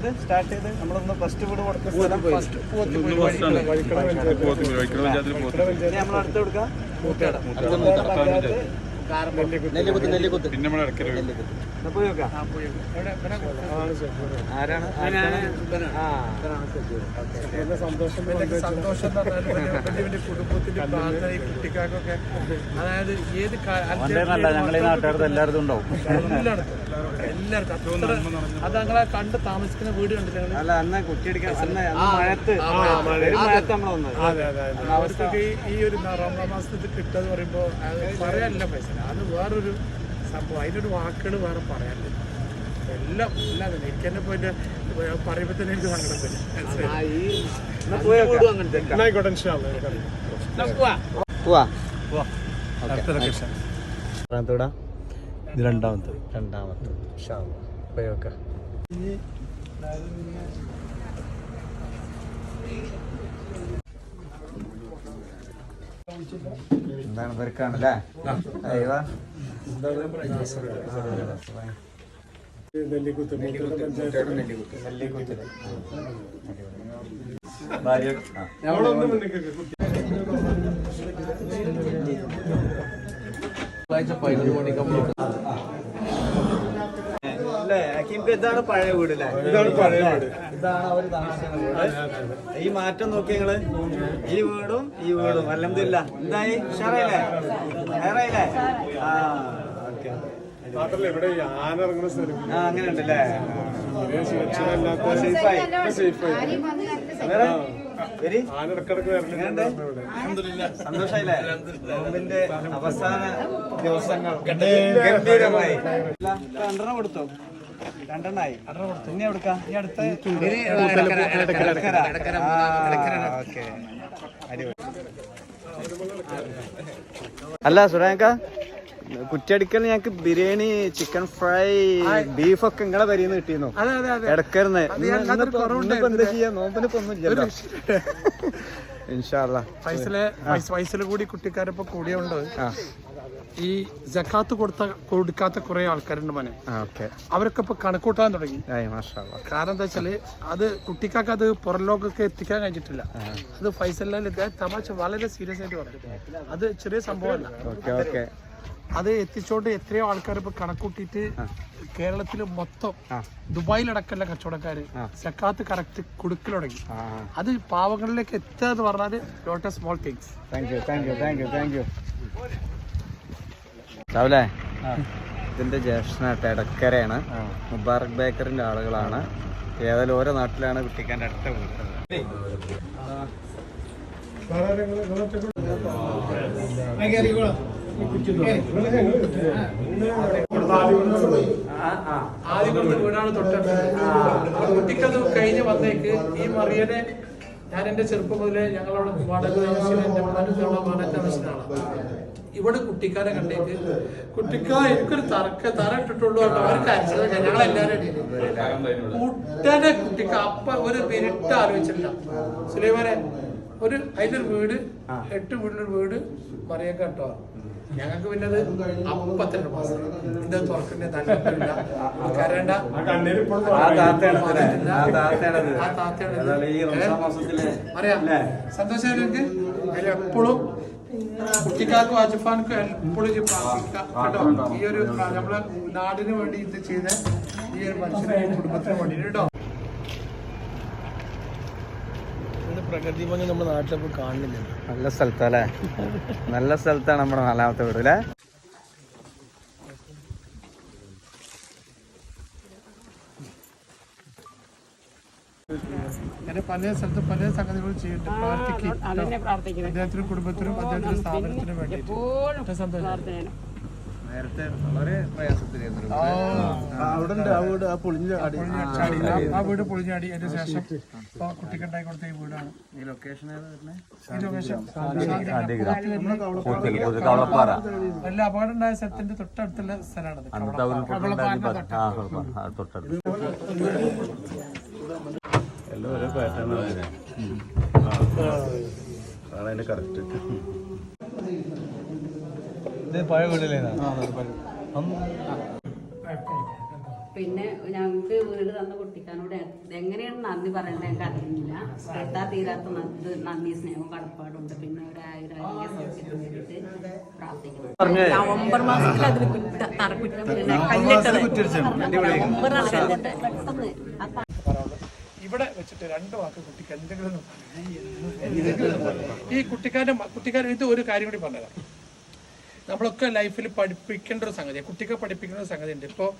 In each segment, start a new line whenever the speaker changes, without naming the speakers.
ഇത് സ്റ്റാർട്ട് ചെയ്ത് നമ്മളൊന്ന് ഫസ്റ്റ് വീട് കൊടുത്ത സ്ഥലം ഫസ്റ്റ് നമ്മൾ അടുത്ത് കൊടുക്കാം.
പിന്നെ
നമ്മൾ നോക്കാം ആരാണ്?
സന്തോഷം എന്ന് പറഞ്ഞാൽ വലിയ വലിയ കുടുംബത്തിന്റെ പ്രാർത്ഥന ഈ കുട്ടിക്കാർക്കൊക്കെ അതായത് ഏത്
ഞങ്ങൾ എല്ലായിടത്തും ഉണ്ടാവും.
എല്ലായിടത്തും അത് ഞങ്ങളെ കണ്ട് താമസിക്കുന്ന വീട് കണ്ടില്ല ഞങ്ങൾ?
അല്ല അന്ന് കുറ്റിയടിക്കാൻ
അവസ്ഥക്ക് ഈ- ഒരു റമദാൻ മാസത്തിൽ കിട്ടുക പറയുമ്പോൾ അത് പറയാനല്ല പൈസ. അത് വേറൊരു സംഭവം. അതിനൊരു വാക്കുകൾ വേറെ പറയാനില്ല എല്ലാം എല്ലാം തന്നെ. എനിക്ക് തന്നെ പോയിട്ട് പറയുമ്പോൾ തന്നെ എനിക്ക് സങ്കടം വരും. ആയിക്കോട്ടെ
ഇത് രണ്ടാമത്തെ.
രണ്ടാമത്തെ. എന്താണ് തിരക്കാണല്ലേ
നെല്ലിക്കുത്ത്.
ഭാര്യ
ഞങ്ങളൊന്നും
പതിനൊന്ന്
ഇതാണ് പഴയ വീട്
ഇതാണ് പഴയ വീട്.
ഇതാണ് അവർ താമസിക്കുന്ന വീട്. ഈ മാറ്റം നോക്കി നിങ്ങൾ. ഈ വീടും ഈ വീടും. അല്ലെന്തില്ല എന്തായി? ഉഷാറായില്ലേ? ഉഷാറായില്ലേ? ആ.
മാത്രല്ല ഇവിടെ ഈ ആന ഇറങ്ങുന്ന സ്ഥലം?
ആ അങ്ങനെ ഉണ്ടല്ലേ
സുരക്ഷിതമല്ലാത്ത
സേഫായി
ആന ഇടക്കിടക്ക്
എങ്ങനെയുണ്ട്?
വരലുണ്ട്
സന്തോഷായില്ലേ? നോമ്പിന്റെ അവസാന ദിവസങ്ങൾ. ഗംഭീരമായി രണ്ടെണ്ണം കൊടുത്തോ? രണ്ടെണ്ണായി. ഇനി എവിടുക്കാം? ഈ അടുത്ത അല്ല സുരാങ്ക കുറ്റിയടിക്കൽ ഞങ്ങക്ക് ബിരിയാണി ചിക്കൻ ഫ്രൈ ബീഫ് ഒക്കെ നിങ്ങളെ പരിന്ന് കിട്ടിയിരുന്നു ഇടക്കരുന്ന്. എന്താ ചെയ്യാ?
വയസ്സിലെ കൂടി കുട്ടിക്കാരിപ്പോ കൂടിയുണ്ട് ഈ ജക്കാത്ത് കൊടുത്ത കൊടുക്കാത്ത കുറെ ആൾക്കാരുണ്ട് മനെ. അവരൊക്കെ ഇപ്പൊ കണക്കൂട്ടാൻ തുടങ്ങി. കാരണം എന്താ വെച്ചാൽ അത് കുട്ടിക്കാർക്ക് അത് പുറം ലോകമൊക്കെ എത്തിക്കാൻ കഴിഞ്ഞിട്ടില്ല. അത് ഫൈസലിൽ തമാശ വളരെ സീരിയസ് ആയിട്ട് പറഞ്ഞു അത് ചെറിയ സംഭവമല്ല. അത് എത്തിച്ചോണ്ട് എത്രയോ ആൾക്കാർ ഇപ്പൊ കണക്കൂട്ടിയിട്ട് കേരളത്തിൽ മൊത്തം
ദുബായിലടക്കമുള്ള
ദുബായിലടക്കല്ല കച്ചവടക്കാര് സക്കാത്ത് കറക്റ്റ് കൊടുക്കൽ തുടങ്ങി. അത് പാവങ്ങളിലേക്ക് എത്തുക എന്ന് പറഞ്ഞാൽ lot small things.
Thank you thank you thank you thank you രാവിലെ? ഇതിന്റെ ജ്യേഷ്ഠനായിട്ട് ഇടക്കരയാണ് മുബാറക് ബേക്കറിന്റെ ആളുകളാണ്. ഏതായാലും ഓരോ നാട്ടിലാണ് കുട്ടിക്കാന്റെ അടുത്ത വീട്.
ആദ്യം കൊടുത്ത വീടാണ് തൊട്ടടുത്ത് ആ കുട്ടിക്കത് കഴിഞ്ഞ് വന്നേക്ക് ഈ മറിയനെ ഞാൻ എന്റെ ചെറുപ്പം മുതലേ ഞങ്ങളവിടെ വാടക താമസിക്കുന്ന എന്റെ വാടക ഇവിടെ കുട്ടിക്കാരെ കണ്ടേക്ക്. കുട്ടിക്ക എനിക്കൊരു തറക്ക തറ ഇട്ടിട്ടുള്ളൂ അവർക്ക് അനുസരിച്ച് ഞങ്ങളെല്ലാരും കുട്ടനെ കുട്ടിക്ക അപ്പ ഒരു മിനിറ്റ് ആലോചിച്ചില്ല സുലൈമാനെ ഒരു അതിലൊരു വീട് എട്ട് വീടിനൊരു വീട് മറിയ കേട്ടോ. ഞങ്ങൾക്ക് പിന്നെ അത് അപ്പത്തന്നെ മാസം. എന്താ തുറക്കണ്ടേ തന്നിട്ടില്ല കരണ്ട അറിയാം സന്തോഷം അതിൽ എപ്പോഴും കുട്ടിക്കാർക്കും അജുഫാൻക്കും എപ്പോഴും പ്രാർത്ഥിക്കാം കേട്ടോ. ഈ ഒരു നമ്മളെ നാടിന് വേണ്ടി ഇത് ചെയ്ത ഈ ഒരു മനുഷ്യന് കുടുംബത്തിന് വേണ്ടി കേട്ടോ. പ്രകൃതി ഭംഗി നമ്മുടെ നാട്ടിലപ്പോൾ കാണുന്നില്ല.
നല്ല സ്ഥലത്തല്ലേ? നല്ല സ്ഥലത്താണ് നമ്മുടെ നാലാമത്തെ വീട് അല്ലേ
അങ്ങനെ പല സ്ഥലത്തും പല സംഗതികളും ചെയ്യുന്നുണ്ട്. പ്രാർത്ഥിക്കും അദ്ദേഹത്തിനും കുടുംബത്തിനും അദ്ദേഹത്തിന്റെ സ്ഥാപനത്തിനും വേണ്ടി സന്തോഷം.
നേരത്തെ വളരെ പ്രയാസത്തിലായിരുന്നു.
അവിടെ ഉണ്ട് ആ വീട് ആ
പൊളിഞ്ഞാടി. ആ- വീട് പൊളിഞ്ഞാടി അതിന് ശേഷം ഇപ്പൊ കുട്ടിക്കുണ്ടായി കൊടുത്ത ഈ വീടാണ്.
ഈ ലൊക്കേഷൻ
ഈ ലൊക്കേഷൻ എല്ലാ അപകടം ഉണ്ടായ സ്ഥലത്തിന്റെ തൊട്ടടുത്തുള്ള സ്ഥലമാണ്.
എല്ലാം ഓരോ പാറ്റേൺ ആണ് അതിന്റെ കറക്റ്റ്
ഇത് പഴയ
പിന്നെ ഞങ്ങൾക്ക് വീട് തന്ന കുട്ടിക്കാനോട് എങ്ങനെയാണ് നന്ദി പറയേണ്ടത് എനിക്ക് അറിയുന്നില്ല കേട്ടാ തീരാത്ത നന്ദി നന്ദി സ്നേഹവും കടപ്പാടുണ്ട് പിന്നെ ഒരു സൗഖ്യത്തിന് വേണ്ടിയിട്ട്
നവംബർ മാസത്തിൽ അതിന് കല്ലിട്ടത്
ഇവിടെ വെച്ചിട്ട് രണ്ട് വാക്ക് കുട്ടിക്ക് എന്തെങ്കിലും. ഈ കുട്ടിക്കാരന്റെ കുട്ടിക്കാരൻ ഇത് ഒരു കാര്യം കൂടി പറഞ്ഞതാണ് നമ്മളൊക്കെ ലൈഫിൽ പഠിപ്പിക്കേണ്ട ഒരു സംഗതി കുട്ടിക്ക് പഠിപ്പിക്കേണ്ട ഒരു സംഗതി ഉണ്ട് ഇപ്പോൾ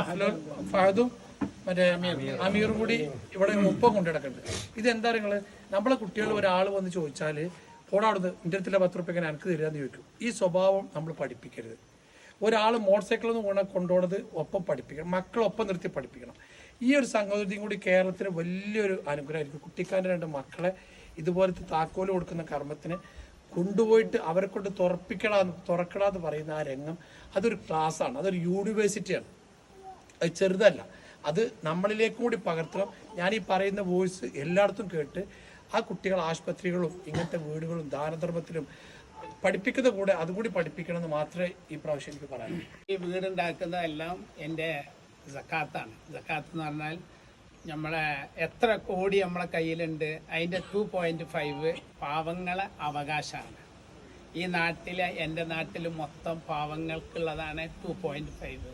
അഫ്ലോൻ ഫഹദും മറ്റേ അമീറും. കൂടി ഇവിടെ ഒപ്പം കൊണ്ടു നടക്കുന്നുണ്ട് ഇതെന്താ നിങ്ങൾ നമ്മളെ കുട്ടികൾ ഒരാൾ വന്ന് ചോദിച്ചാൽ പോടാവിടുന്ന് എന്റെ അടുത്തുള്ള പത്ത് റുപ്യ എനിക്ക് എന്ന് ചോദിക്കും. ഈ സ്വഭാവം നമ്മൾ പഠിപ്പിക്കരുത്. ഒരാൾ മോട്ടോർ സൈക്കിളിൽ നിന്ന് കൊണ്ട കൊണ്ടുപോകുന്നത് ഒപ്പം പഠിപ്പിക്കണം. മക്കളൊപ്പം നിർത്തി പഠിപ്പിക്കണം. ഈ ഒരു സംഗതിയും കൂടി കേരളത്തിന് വലിയൊരു അനുഗ്രഹമായിരിക്കും. കുട്ടിക്കാരന്റെ രണ്ട് മക്കളെ ഇതുപോലത്തെ താക്കോൽ കൊടുക്കുന്ന കർമ്മത്തിന് കൊണ്ടുപോയിട്ട് അവരെ കൊണ്ട് തുറപ്പിക്കടാ തുറക്കടാന്ന് പറയുന്ന ആ രംഗം അതൊരു ക്ലാസ്സാണ്. അതൊരു യൂണിവേഴ്സിറ്റിയാണ്. അത് ചെറുതല്ല. അത് നമ്മളിലേക്കും കൂടി പകർത്തണം. ഞാൻ ഈ പറയുന്ന വോയിസ് എല്ലായിടത്തും കേട്ട് ആ കുട്ടികൾ ആശുപത്രികളും ഇങ്ങനത്തെ വീടുകളും ദാനധർമ്മത്തിലും പഠിപ്പിക്കുന്ന കൂടെ അതുകൂടി പഠിപ്പിക്കണം എന്ന് മാത്രമേ ഈ പ്രാവശ്യം എനിക്ക് പറയാനുള്ളൂ.
ഈ വീടുണ്ടാക്കുന്നതെല്ലാം എന്റെ ജക്കാത്താണ് ജക്കാത്ത് എന്ന് പറഞ്ഞാൽ നമ്മളെ എത്ര കോടി നമ്മളെ കയ്യിലുണ്ട് അതിന്റെ ടു പോയിന്റ് ഫൈവ് പാവങ്ങളെ അവകാശമാണ് ഈ നാട്ടിലെ എന്റെ നാട്ടിൽ മൊത്തം പാവങ്ങൾക്കുള്ളതാണ് ടു പോയിന്റ് ഫൈവ്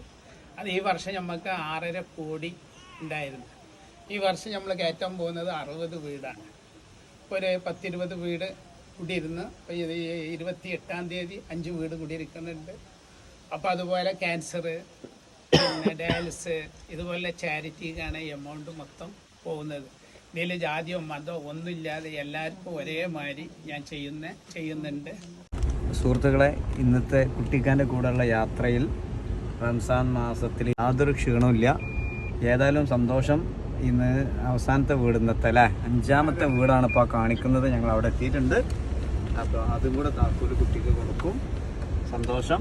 അത് ഈ വർഷം നമുക്ക് ആറര കോടി ഉണ്ടായിരുന്നു. ഈ വർഷം നമ്മൾ കയറ്റാൻ പോകുന്നത് അറുപത് വീടാണ്. ഒരു പത്തിരുപത് വീട് കുടിയിരുന്ന്. ഇരുപത്തി എട്ടാം തീയതി അഞ്ച് വീട് കുടിയിരിക്കുന്നുണ്ട്. അപ്പോൾ അതുപോലെ ക്യാൻസർ പിന്നെ ഡയാലിസ് ഇതുപോലെ ചാരിറ്റിക്കാണ് എമൗണ്ട് മൊത്തം പോകുന്നത്. ഇതിൽ ജാതിയോ മതമോ ഒന്നുമില്ലാതെ എല്ലാവർക്കും ഒരേമാതിരി ഞാൻ ചെയ്യുന്ന ചെയ്യുന്നുണ്ട്.
സുഹൃത്തുക്കളെ ഇന്നത്തെ കുട്ടിക്കാന്റെ കൂടെയുള്ള യാത്രയിൽ റംസാൻ മാസത്തിൽ യാതൊരു ക്ഷീണമില്ല ഏതായാലും സന്തോഷം. ഇന്ന് അവസാനത്തെ വീട് ഇന്നത്തെ അല്ലേ? അഞ്ചാമത്തെ വീടാണ് ഇപ്പോൾ കാണിക്കുന്നത്. ഞങ്ങൾ അവിടെ എത്തിയിട്ടുണ്ട്. അപ്പോൾ അതും കൂടെ താക്കൂര് കുട്ടിക്ക് കൊടുക്കും. സന്തോഷം.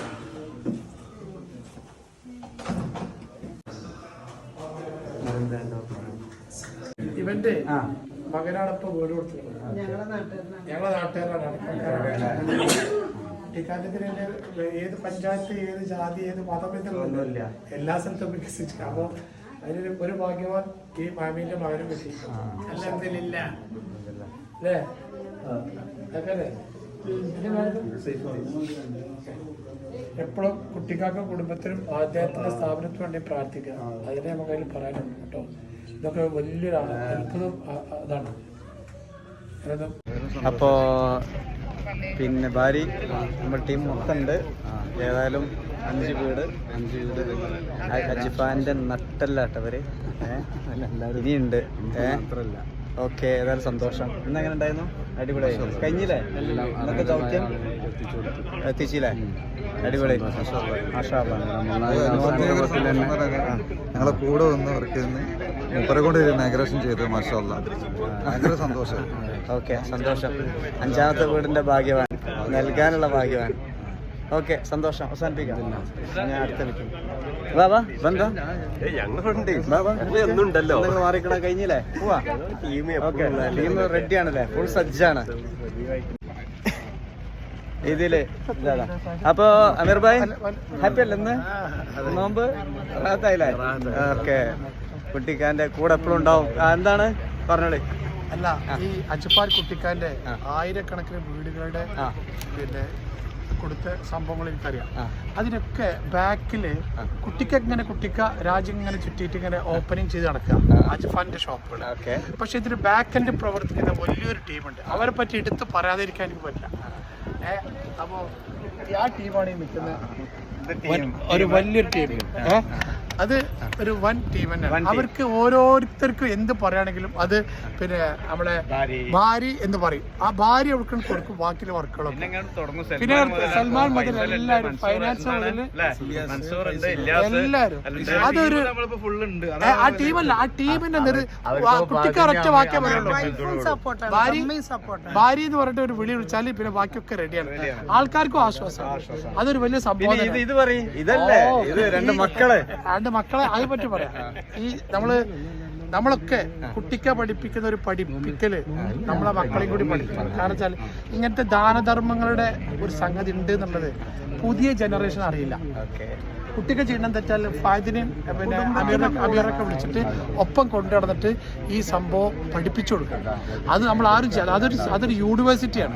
ഇവന്റെ മകനാണ് ഇപ്പൊ വീട് കൊടുത്തിട്ടുള്ളത് ഞങ്ങളെ നാട്ടുകാരാണ് കുട്ടിക്കാലത്തിന് ഏത് പഞ്ചായത്ത് ഏത് ജാതി ഏത് മതം ഇതിലൊന്നുമില്ല എല്ലാ സ്ഥലത്തും വികസിച്ചു അപ്പൊ അതിന് ഒരു ഭാഗ്യവാൻ ഈ മാമീന്റെ മകനും അല്ലേ? അതൊക്കെ എപ്പോഴും കുട്ടിക്കാർക്കും കുടുംബത്തിനും ആധ്യാത്മിക സ്ഥാപനത്തിനു വേണ്ടി പ്രാർത്ഥിക്കുക. അതിനെ നമുക്ക് അതിൽ പറയാനുണ്ട് കേട്ടോ. ഇതൊക്കെ വലിയൊരു അത്ഭുതം അതാണ് അപ്പോ
അപ്പോൾ പിന്നെ ഭാര്യ നമ്മുടെ ടീം മൊത്തം ഉണ്ട് ഏതായാലും അഞ്ച് വീട്. അഞ്ച് വീട് അജിഫാന്റെ നട്ടല്ലാട്ടവര് ഇനിയുണ്ട്. ഓക്കെ ഏതായാലും സന്തോഷം. ഇന്ന് എങ്ങനെ ഉണ്ടായിരുന്നു? അടിപൊളിയായി കഴിഞ്ഞില്ലേ? ഇന്നത്തെ ദൗത്യം? എത്തിച്ചില്ലേ? അടിപൊളി. മാഷാ അല്ലാ.
ഞങ്ങളെ കൂടെ വന്ന് വർക്ക് ചെയ്യുന്ന മുപ്പരെ കൊണ്ട് ഇനാഗ്രേഷൻ ചെയ്ത് മാഷല്ല ഭയങ്കര സന്തോഷം.
ഓക്കെ സന്തോഷം. അഞ്ചാമത്തെ വീടിന്റെ ഭാഗ്യവാൻ. നൽകാനുള്ള ഭാഗ്യവാൻ. ഓക്കെ സന്തോഷം. അവസാനിപ്പിക്കാം. ഞാൻ അടുത്ത വിളിക്കും. ബന്ധ
ഞങ്ങളുണ്ട്. എന്നുണ്ടല്ലോ
മാറിക്കണ കഴിഞ്ഞില്ലേ? പോവാ. ഓക്കെ ടീം റെഡിയാണല്ലേ? ഫുൾ സജ്ജാണ്. ഇതിൽ ഇതാ അപ്പൊ അമീർ ഭായ് ഹാപ്പി അല്ലേ ഇന്ന്? നോമ്പ്? റാത്തായില്ലേ? ഓക്കെ. കുട്ടിക്കാന്റെ കൂടെ എപ്പോഴും ഉണ്ടാവും. എന്താണ്? പറഞ്ഞോളി.
അല്ല ഈ അജപ്പാൽ കുട്ടിക്കാന്റെ ആയിരക്കണക്കിന് വീടുകളുടെ. പിന്നെ കൊടുത്ത സംഭവങ്ങൾ എനിക്കറിയാം. അതിനൊക്കെ ബാക്കിൽ കുട്ടിക്ക് ഇങ്ങനെ കുട്ടിക്ക രാജ്യം ഇങ്ങനെ ചുറ്റിയിട്ട് ഇങ്ങനെ ഓപ്പണിംഗ് ചെയ്ത് നടക്കുക അജ്ഫാന്റെ ഷോപ്പുകൾ പക്ഷെ ഇതിന് ബാക്ക് എൻഡ് പ്രവർത്തിക്കുന്ന വലിയൊരു ടീമുണ്ട്. അവരെ പറ്റി എടുത്ത് പറയാതിരിക്കാൻ എനിക്ക് പറ്റില്ല. ഏഹ് അപ്പോൾ ആ ടീമാണ് ഈ നിൽക്കുന്നത് ഒരു വലിയൊരു ടീം. അത് ഒരു വൻ ടീം തന്നെയാണ്. അവർക്ക് ഓരോരുത്തർക്കും എന്ത് പറയുകയാണെങ്കിലും അത് പിന്നെ നമ്മളെ ഭാര്യ. എന്ന് പറയും. ആ ഭാര്യ അവർക്ക് കൊടുക്കും ബാക്കിയുള്ള വർക്കുകളൊക്കെ.
പിന്നെ സൽമാൻ മുതൽ
എല്ലാവരും ഫൈനാൻസ്
ഉണ്ട്,
മുതൽ എല്ലാവരും. അതൊരു
ഫുൾ ഉണ്ട്.
ആ ടീമല്ല ആ ടീമിന്റെ നിർ കുട്ടിക്ക് ഒരൊറ്റ വാക്യം പറയുള്ളൂ ഭാര്യ ഭാര്യ എന്ന് പറഞ്ഞിട്ട് ഒരു വിളി വിളിച്ചാൽ പിന്നെ ബാക്കിയൊക്കെ റെഡിയാണ് ആൾക്കാർക്കും ആശ്വാസം അതൊരു വലിയ സംഭവം
ഇത്
തന്നെയാണ്.
ഇത് പറയും. ഇതല്ലേ? ഇത് രണ്ട് മക്കളെ.
രണ്ട് മക്കളെ അത് പറ്റി പറയാം. ഈ നമ്മൾ നമ്മളൊക്കെ കുട്ടിക്ക പഠിപ്പിക്കുന്ന ഒരു പഠിപ്പിക്കൽ നമ്മളെ മക്കളെയും കൂടി പഠിപ്പിക്കണം. കാരണം വെച്ചാൽ ഇങ്ങനത്തെ ദാനധർമ്മങ്ങളുടെ ഒരു സംഗതി ഉണ്ട് എന്നുള്ളത് പുതിയ ജനറേഷൻ അറിയില്ല. കുട്ടിക്ക് ചെയ്യണം തെറ്റാൽ ഫാദിനെയും പിന്നെ അമീറ അമീറൊക്കെ വിളിച്ചിട്ട് ഒപ്പം കൊണ്ടു നടന്നിട്ട് ഈ സംഭവം പഠിപ്പിച്ചു കൊടുക്കുക. അത് നമ്മൾ ആരും ചെയ്യാതെ അതൊരു അതൊരു യൂണിവേഴ്സിറ്റിയാണ്.